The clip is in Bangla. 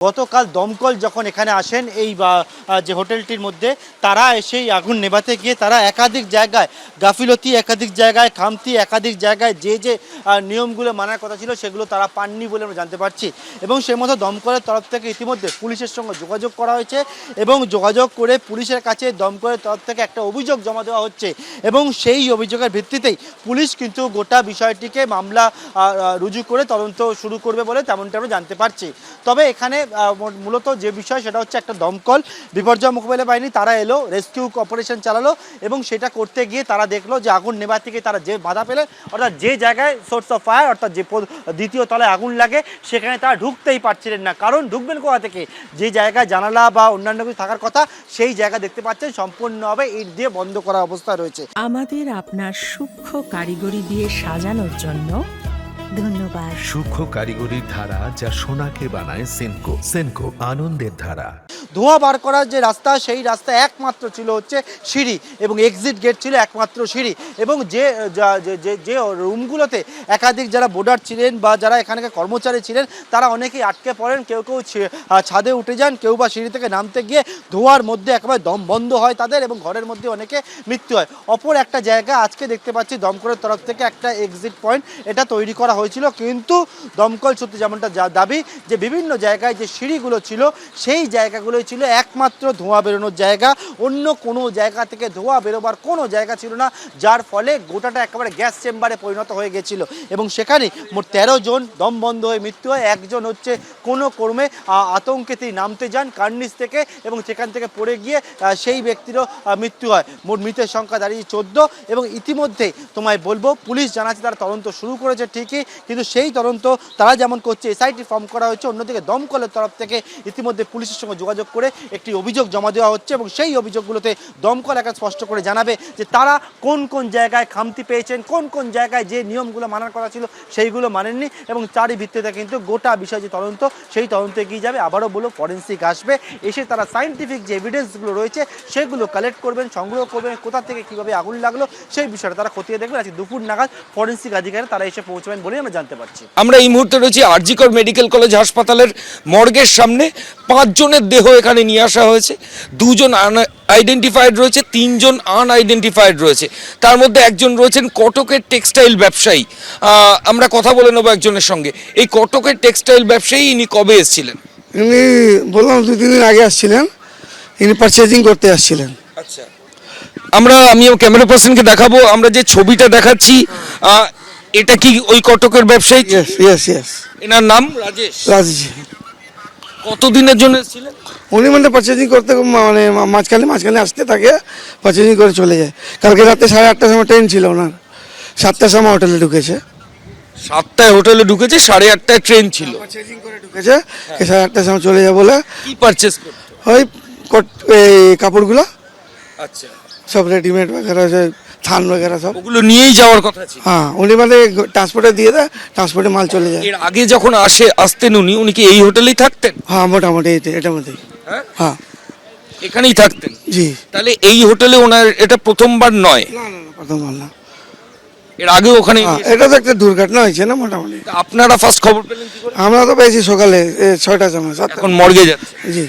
গতকাল দমকল যখন এখানে আসেন, এই যে হোটেলটির মধ্যে, তারা এসে এই আগুন নেভাতে গিয়ে তারা একাধিক জায়গায় গাফিলতি, একাধিক জায়গায় খামতি, একাধিক জায়গায় যে যে নিয়মগুলো মানার কথা ছিল সেগুলো তারা পাননি বলে আমরা জানতে পারছি। এবং সে মতো দমকলের তরফ থেকে ইতিমধ্যে পুলিশের সঙ্গে যোগাযোগ করা হয়েছে এবং যোগাযোগ করে পুলিশের কাছে দমকলের তরফ থেকে একটা অভিযোগ জমা দেওয়া হচ্ছে এবং সেই অভিযোগের ভিত্তিতেই পুলিশ কিন্তু গোটা বিষয়টিকে মামলা রুজু করে তদন্ত শুরু করবে বলে তেমনটা আমরা জানতে পারছি। তবে এখানে মূলত যে বিষয়, সেটা হচ্ছে একটা দমকল। বিপর্যয় মোকাবিলা বাহিনী, তারা এলো, রেস্কিউ অপারেশন চালালো এবং সেটা করতে গিয়ে তারা দেখল যে আগুন নেবার থেকে তারা যে বাধা পেলেন অর্থাৎ যে জায়গায় সোর্স অফ ফায়ার অর্থাৎ যে দ্বিতীয় তলায় আগুন লাগে, সেখানে তারা ঢুকতেই পারছিলেন না। কারণ ঢুকবেন কোথা থেকে? যে জায়গায় জানালা বা অন্যান্য কিছু থাকার কথা, সেই জায়গা দেখতে পাচ্ছেন, সম্পূর্ণভাবে ইট দিয়ে বন্ধ করা অবস্থা রয়েছে। আমাদের আপনার সূক্ষ্ম কারিগরি দিয়ে সাজানোর জন্য ধন্যবাদ। সূক্ষ্ম কারিগরির ধারা যা সোনাকে বানায় সেনকো সেনকো আনন্দের ধারা। ধোঁয়া বার করার যে রাস্তা সেই রাস্তা একমাত্র ছিল হচ্ছে সিঁড়ি এবং এক্সিট গেট ছিল একমাত্র সিঁড়ি এবং যে যে- রুমগুলোতে একাধিক যারা বোর্ডার ছিলেন বা যারা এখানকার কর্মচারী ছিলেন তারা অনেকেই আটকে পড়েন কেউ কেউ ছাদে উঠে যান কেউ বা সিঁড়ি থেকে নামতে গিয়ে ধোঁয়ার মধ্যে একেবারে দম বন্ধ হয় তাদের এবং ঘরের মধ্যে অনেকে মৃত্যু হয়। অপর একটা জায়গা আজকে দেখতে পাচ্ছি দমকলের তরফ থেকে একটা এক্সিট পয়েন্ট এটা তৈরি করা হয়েছিল, কিন্তু দমকল সূত্রে যেমনটা দাবি যে বিভিন্ন জায়গায় যে সিঁড়িগুলো ছিল, সেই জায়গাগুলোই ছিল একমাত্র ধোঁয়া বেরোনোর জায়গা। অন্য কোনো জায়গা থেকে ধোঁয়া বেরোবার কোনো জায়গা ছিল না, যার ফলে গোটাটা একেবারে গ্যাস চেম্বারে পরিণত হয়ে গেছিল। এবং সেখানে মোট তেরো জন দম বন্ধ হয়ে মৃত্যু হয়। একজন হচ্ছে কোনো কর্মে আতঙ্কে তিনি নামতে যান কার্নিস থেকে এবং সেখান থেকে পড়ে গিয়ে সেই ব্যক্তিরও মৃত্যু হয়। মোট মৃতের সংখ্যা দাঁড়িয়ে চোদ্দ এবং ইতিমধ্যে তোমায় বলব, পুলিশ জানাচ্ছে তারা তদন্ত শুরু করেছে ঠিকই। কিন্তু সেই তদন্ত তারা যেমন করছে এসআইটি ফর্ম করা হয়েছে, অন্যদিকে দমকলের তরফ থেকে ইতিমধ্যে পুলিশের সঙ্গে যোগাযোগ করে একটি অভিযোগ জমা দেওয়া হচ্ছে এবং সেই অভিযোগগুলোতে দমকল একা স্পষ্ট করে জানাবে যে তারা কোন কোন জায়গায় খামতি পেয়েছেন, কোন কোন জায়গায় যে নিয়মগুলো মানার কথা ছিল সেইগুলো মানেননি এবং তারই ভিত্তিতে কিন্তু গোটা বিষয় যে তদন্ত, সেই তদন্তে এগিয়ে যাবে আবারও বলো ফরেন্সিক আসবে। এসে তারা সাইন্টিফিক যে এভিডেন্সগুলো রয়েছে সেগুলো কালেক্ট করবেন, সংগ্রহ করবেন, কোথা থেকে কীভাবে আগুন লাগল সেই বিষয়টা তারা খতিয়ে দেখবেন। আজকে দুপুর নাগাদ ফরেন্সিক আধিকারিক তারা এসে পৌঁছবেন বলেই আমরা জানতে পারছি। আমরা এই মুহূর্তে রয়েছি আরজিকর মেডিকেল কলেজ হাসপাতালের মর্গের সামনে। পাঁচজনের দেহ এখানে নিয়ে আসা হয়েছে। দুজন আইডেন্টিফাইড রয়েছে তিনজন আনআইডেন্টিফাইড রয়েছে। তার মধ্যে একজন রয়েছেন কটকের টেক্সটাইল ব্যবসায়ী। আমরা কথা বলে নেব একজনের সঙ্গে। এই কটকের টেক্সটাইল ব্যবসায়ী ইনি কবে এসেছিলেন? ইনি বললাম দু তিন দিন আগে আসছিলেন। ইনি পারচেজিং করতে আসছিলেন। আচ্ছা। আমরা আমি ক্যামেরা পার্সনকে দেখাবো। আমরা যে ছবিটা দেখাচ্ছি এটা কি ওই কটকের ব্যবসায়ী? ইয়েস ইয়েস ইয়েস এনার নাম রাজেশ? রাজজি কতদিনের জন্য এসেছিলেন? উনি মানে পারচেজিং করতে মানে মাঝখানে মাঝখানে আসতে থাকে পারচেজিং করে চলে যায়। কালকে রাতে সাড়ে আটটার সময় ট্রেন ছিল ওনার। সাতটার সময় হোটেলে ঢুকেছে। সাতটায় হোটেলে ঢুকেছে সাড়ে আটটায় ট্রেন ছিল। পারচেজিং করে ঢুকেছে সাড়ে আটটার সময় চলে যায় বলে কি করতে? ওই কাপড়গুলো আচ্ছা। সব রেডিমেড বগেরা থান বগেরা সব। ওগুলো নিয়েই যাওয়ার কথা ছিল। হ্যাঁ উনি মানে ট্রান্সপোর্টে দিয়ে দেয় ট্রান্সপোর্টে মাল চলে যায়। এর আগে যখন আসে আসতেন উনি উনি কি এই হোটেলেই থাকতেন? হ্যাঁ মোটামুটি এইটা- এটার মধ্যেই। হ্যাঁ? হ্যাঁ। এখানেই থাকতেন? জি। তাহলে এই হোটেলে ওনার এটা প্রথমবার নয়? না না না প্রথম না। এর আগে ওখানে হ্যাঁ, এটা তো একটা দুর্ঘটনা হয়েছে না মোটামুটি? আপনারা ফার্স্ট খবর পেলেন আমরা তো পেয়েছি সকালে ছয়টার সময় এখন মর্গে যাচ্ছে। জি।